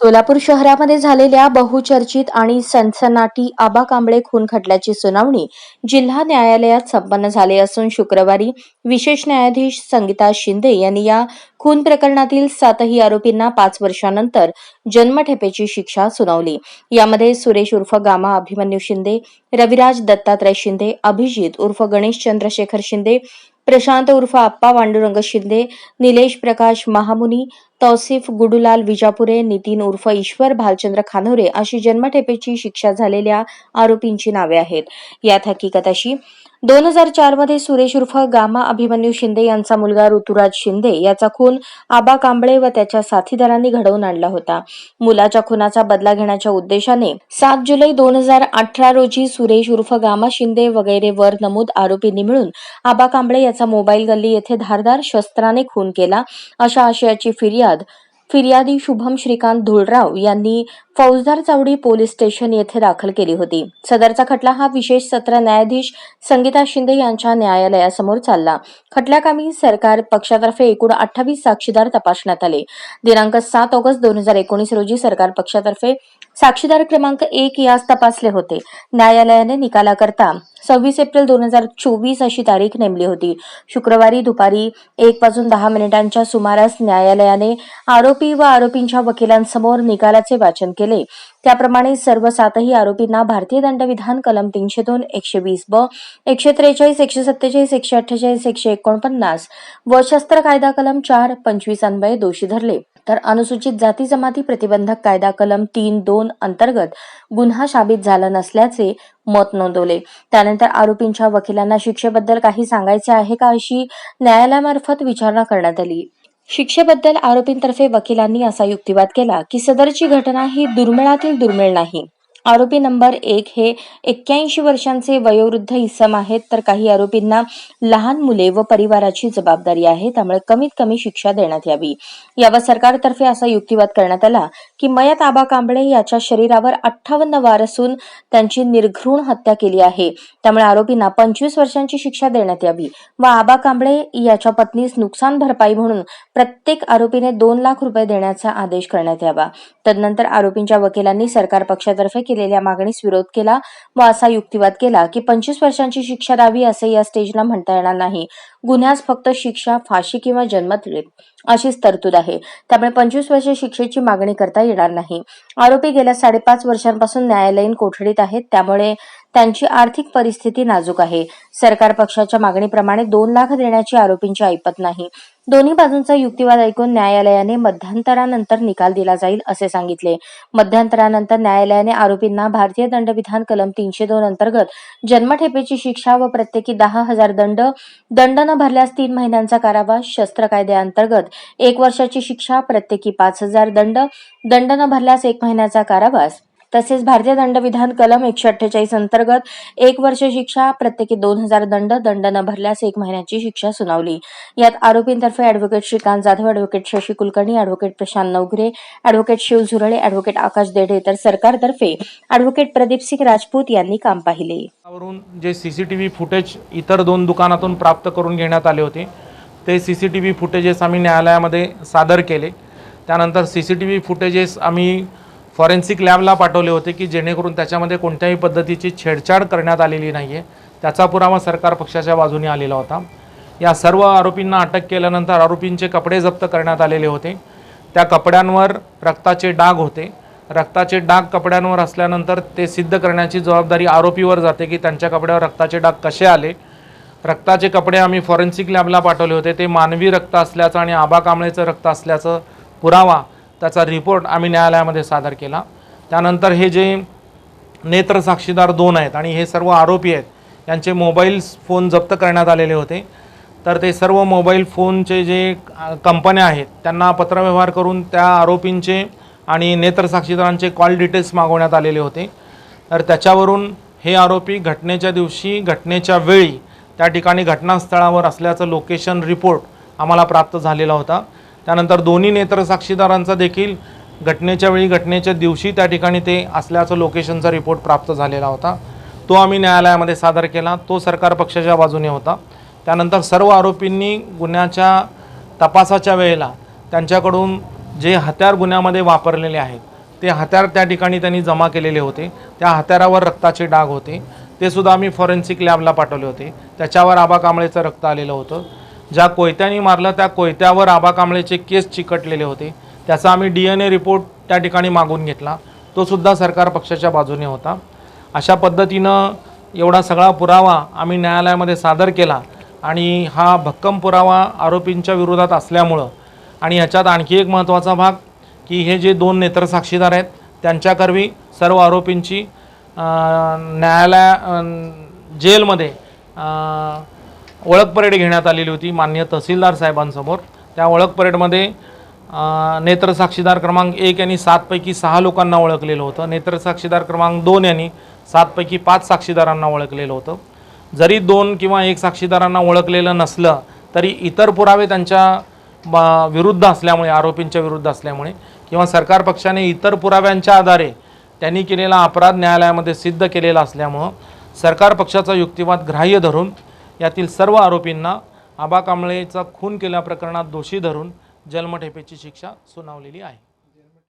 सोलापूर शहरामध्ये झालेल्या बहुचर्चित आणि सनसनाटी आबा कांबळे खून खटल्याची सुनावणी जिल्हा न्यायालयात संपन्न झाली असून शुक्रवारी विशेष न्यायाधीश संगीता शिंदे यांनी या खून प्रकरणातील सातही आरोपींना पाच वर्षानंतर जन्मठेपेची शिक्षा सुनावली. यामध्ये सुरेश उर्फ गामा अभिमन्यू शिंदे रविराज दत्तात्रय शिंदे अभिजित उर्फ गणेश चंद्रशेखर शिंदे प्रशांत उर्फ आप्पा पांडुरंग शिंदे निलेश प्रकाश महामुनी तौसिफ गुडुलाल विजापुरे नितीन उर्फ ईश्वर भालचंद्र खानोरे अशी जन्मठेपेची शिक्षा झालेल्या आरोपींची नावे आहेत. यात हकीकत अशी दोन हजार चारमध्ये सुरेश उर्फ गामा अभिमन्यू शिंदे यांचा मुलगा ऋतुराज शिंदे याचा खून आबा कांबळे व त्याच्या साथीदारांनी घडवून आणला होता. मुलाच्या खुनाचा बदला घेण्याच्या उद्देशाने सात जुलै दोन हजार अठरा रोजी सुरेश उर्फ गामा शिंदे वगैरे वर नमूद आरोपींनी मिळून आबा कांबळे याचा मोबाईल गल्ली येथे धारदार शस्त्राने खून केला. अशा आशयाची फिर्याद फिर्यादी शुभम श्रीकांत धुळराव यांनी फौजदार चावडी पोलीस स्टेशन येथे दाखल केली होती. सदरचा खटला हा विशेष सत्र न्यायाधीश संगीता शिंदे यांच्या न्यायालयासमोर चालला. खटल्याकामी सरकार पक्षातर्फे एकूण अठ्ठावीस साक्षीदार तपासण्यात आले. दिनांक सात ऑगस्ट दोन हजार एकोणीस रोजी सरकार पक्षातर्फे साक्षीदार क्रमांक एक यास तपासले होते. न्यायालयाने निकालाकरता सव्वीस एप्रिल दोन हजार चोवीस अशी तारीख नेमली होती. शुक्रवारी दुपारी एक वाजून दहा मिनिटांच्या सुमारास न्यायालयाने आरोपी व आरोपींच्या वकिलांसमोर निकालाचे वाचन केले. त्याप्रमाणे सर्व सातही आरोपींना भारतीय दंडविधान कलम तीनशे दोन एकशे वीस ब एकशे त्रेचाळीस एकशे सत्तेचाळीस एकशे अठ्ठेचाळीस एकशे एकोणपन्नास व शस्त्र कायदा कलम चार पंचवीस अन्वये दोषी धरले. तर अनुसूचित जाती जमाती प्रतिबंधक कायदा कलम तीन दोन अंतर्गत गुन्हा साबित झाला नसल्याचे मत नोंदवले. त्यानंतर आरोपींच्या वकिलांना शिक्षेबद्दल काही सांगायचे आहे का अशी न्यायालयामार्फत विचारणा करण्यात आली. शिक्षेबद्दल आरोपींतर्फे वकिलांनी असा युक्तिवाद केला की सदरची घटना ही दुर्मिळातील दुर्मिळ नाही. आरोपी नंबर एक हे एक्क्याऐंशी वर्षांचे वयोवृद्ध इसम आहेत. तर काही आरोपींना लहान मुले व परिवाराची जबाबदारी आहे. त्यामुळे कमीत कमी शिक्षा देण्यात यावी. यावर सरकारतर्फे असा युक्तिवाद करण्यात आला की मयत आबा कांबळे याच्या शरीरावर अठ्ठावन्न वार असून त्यांची निर्घृण हत्या केली आहे. त्यामुळे आरोपींना पंचवीस वर्षांची शिक्षा देण्यात यावी व आबा कांबळे याच्या पत्नीस नुकसान भरपाई म्हणून प्रत्येक आरोपीने दोन लाख रुपये देण्याचा आदेश करण्यात यावा. तदनंतर आरोपींच्या वकिलांनी सरकार पक्षातर्फे केलेल्या मागणीस विरोध केला. व असा युक्तिवाद केला की पंचवीस वर्षांची शिक्षा द्यावी असे या स्टेजला म्हणता येणार नाही. गुन्ह्यास फक्त शिक्षा फाशी किंवा जन्मठेप अशीच तरतूद आहे. त्यामुळे पंचवीस वर्ष शिक्षेची मागणी करता येणार नाही. आरोपी गेल्या साडेपाच वर्षांपासून न्यायालयीन कोठडीत आहेत त्यामुळे त्यांची आर्थिक परिस्थिती नाजूक आहे. सरकार पक्षाच्या मागणीप्रमाणे दोन लाख देण्याची आरोपींची ऐपत नाही. दोन्ही बाजूंचा युक्तिवाद ऐकून न्यायालयाने मध्यंतरानंतर निकाल दिला जाईल असे सांगितले. मध्यंतरानंतर न्यायालयाने आरोपींना भारतीय दंडविधान कलम तीनशे दोन अंतर्गत जन्मठेपेची शिक्षा व प्रत्येकी दहा हजार दंड दंड न भरल्यास तीन महिन्यांचा कारावास शस्त्र कायद्याअंतर्गत एक वर्षाची शिक्षा प्रत्येकी पाच हजार दंड. दंड न भरल्यास एक महिन्याचा कारावास. तसेच भारतीय दंडविधान कलम एकशे अठ्ठेचाळीस अंतर्गत एक वर्ष शिक्षा प्रत्येकी दोन हजार दंड दंड न भरल्यास एक महिन्याची शिक्षा सुनावली. यात आरोपींतर्फे advocate Shrikant Jadhav advocate Shashi Kulkarni advocate Prashant Navghare advocate Shiv Zurale advocate Akash Dedhe तर सरकारतर्फे अॅडव्होकेट प्रदीप सिंग राजपूत यांनी काम पाहिले. वरून जे C C T V footage इतर दोन दुकानातून प्राप्त करून घेण्यात आले होते ते C C T V footages आम्ही न्यायालयामध्ये सादर केले. त्यानंतर C C T V footages आम्ही फॉरेन्सिक लॅबला पाठवले होते की जेणेकरून त्याच्यामध्ये कोणत्याही पद्धतीची छेडछाड करण्यात आलेली नाही आहे त्याचा पुरावा सरकार पक्षाच्या बाजूने आलेला होता. या सर्व आरोपींना अटक केल्यानंतर आरोपींचे कपडे जप्त करण्यात आलेले होते. त्या कपड्यांवर रक्ताचे डाग होते. रक्ताचे डाग कपड्यांवर असल्यानंतर ते सिद्ध करण्याची जबाबदारी आरोपीवर जाते की त्यांच्या कपड्यावर रक्ताचे डाग कसे आले. रक्ताचे कपडे आम्ही फॉरेन्सिक लॅबला पाठवले होते. ते मानवी रक्त असल्याचं आणि आबा कांबळेचं रक्त असल्याचं पुरावा त्याचा रिपोर्ट आम्ही न्यायालयामध्ये सादर केला. त्यानंतर हे जे नेत्रसाक्षीदार दोन आहेत आणि हे सर्व आरोपी आहेत यांचे मोबाईल फोन जप्त करण्यात आलेले होते. तर ते सर्व मोबाईल फोनचे जे कंपन्या आहेत त्यांना पत्रव्यवहार करून त्या आरोपींचे आणि नेत्रसाक्षीदारांचे कॉल डिटेल्स मागवण्यात आलेले होते. तर त्याच्यावरून हे आरोपी घटनेच्या दिवशी घटनेच्या वेळी त्या ठिकाणी घटनास्थळावर असल्याचं लोकेशन रिपोर्ट आम्हाला प्राप्त झालेला होता. त्यानंतर दोन्ही नेत्र साक्षीदारांचा देखील घटनेच्या वेळी घटनेच्या दिवशी त्या ठिकाणी ते असल्याचं लोकेशनचा रिपोर्ट प्राप्त झालेला होता. तो आम्ही न्यायालयामध्ये सादर केला. तो सरकार पक्षाच्या बाजूने होता. त्यानंतर सर्व आरोपींनी गुन्ह्याच्या तपासाच्या वेळेला त्यांच्याकडून जे हत्यार गुन्ह्यामध्ये वापरलेले आहेत ते हत्यार त्या ठिकाणी त्यांनी जमा केलेले होते. त्या हत्यारावर रक्ताचे डाग होते. ते सुद्धा आम्ही फॉरेन्सिक लॅबला पाठवले होते. त्याच्यावर आबा कांबळेचं रक्त आलेलं होतं. ज्या कोयत्याने मारलं त्या कोयत्यावर आबा कांबळेचे केस चिकटलेले होते. त्याचा आम्ही डी एन ए रिपोर्ट त्या ठिकाणी मागून घेतला. तो सुद्धा सरकार पक्षाच्या बाजूने होता. अशा पद्धतीनं एवढा सगळा पुरावा आम्ही न्यायालयामध्ये सादर केला आणि हा भक्कम पुरावा आरोपींच्या विरोधात असल्यामुळं आणि ह्याच्यात आणखी एक महत्त्वाचा भाग की हे जे दोन नेत्र साक्षीदार आहेत त्यांच्याकरवी सर्व आरोपींची न्यायालया जेलमध्ये ओळख परेड घेण्यात आलेली होती मान्य तहसीलदार साहेबांसमोर. त्या ओळख परेडमध्ये नेत्रसाक्षीदार क्रमांक एक यांनी सातपैकी सहा लोकांना ओळखलेलं होतं. नेत्रसाक्षीदार क्रमांक दोन यांनी सातपैकी पाच साक्षीदारांना ओळखलेलं होतं. जरी दोन किंवा एक साक्षीदारांना ओळखलेलं नसलं तरी इतर पुरावे त्यांच्या विरुद्ध असल्यामुळे आरोपींच्या विरुद्ध असल्यामुळे किंवा सरकार पक्षाने इतर पुराव्यांच्या आधारे त्यांनी केलेला अपराध न्यायालयामध्ये सिद्ध केलेला असल्यामुळं सरकार पक्षाचा युक्तिवाद ग्राह्य धरून यातील सर्व आरोपींना आबा कांबळेचा खून केल्या प्रकरणात दोषी धरून जन्मठेपेची शिक्षा सुनावलेली आहे.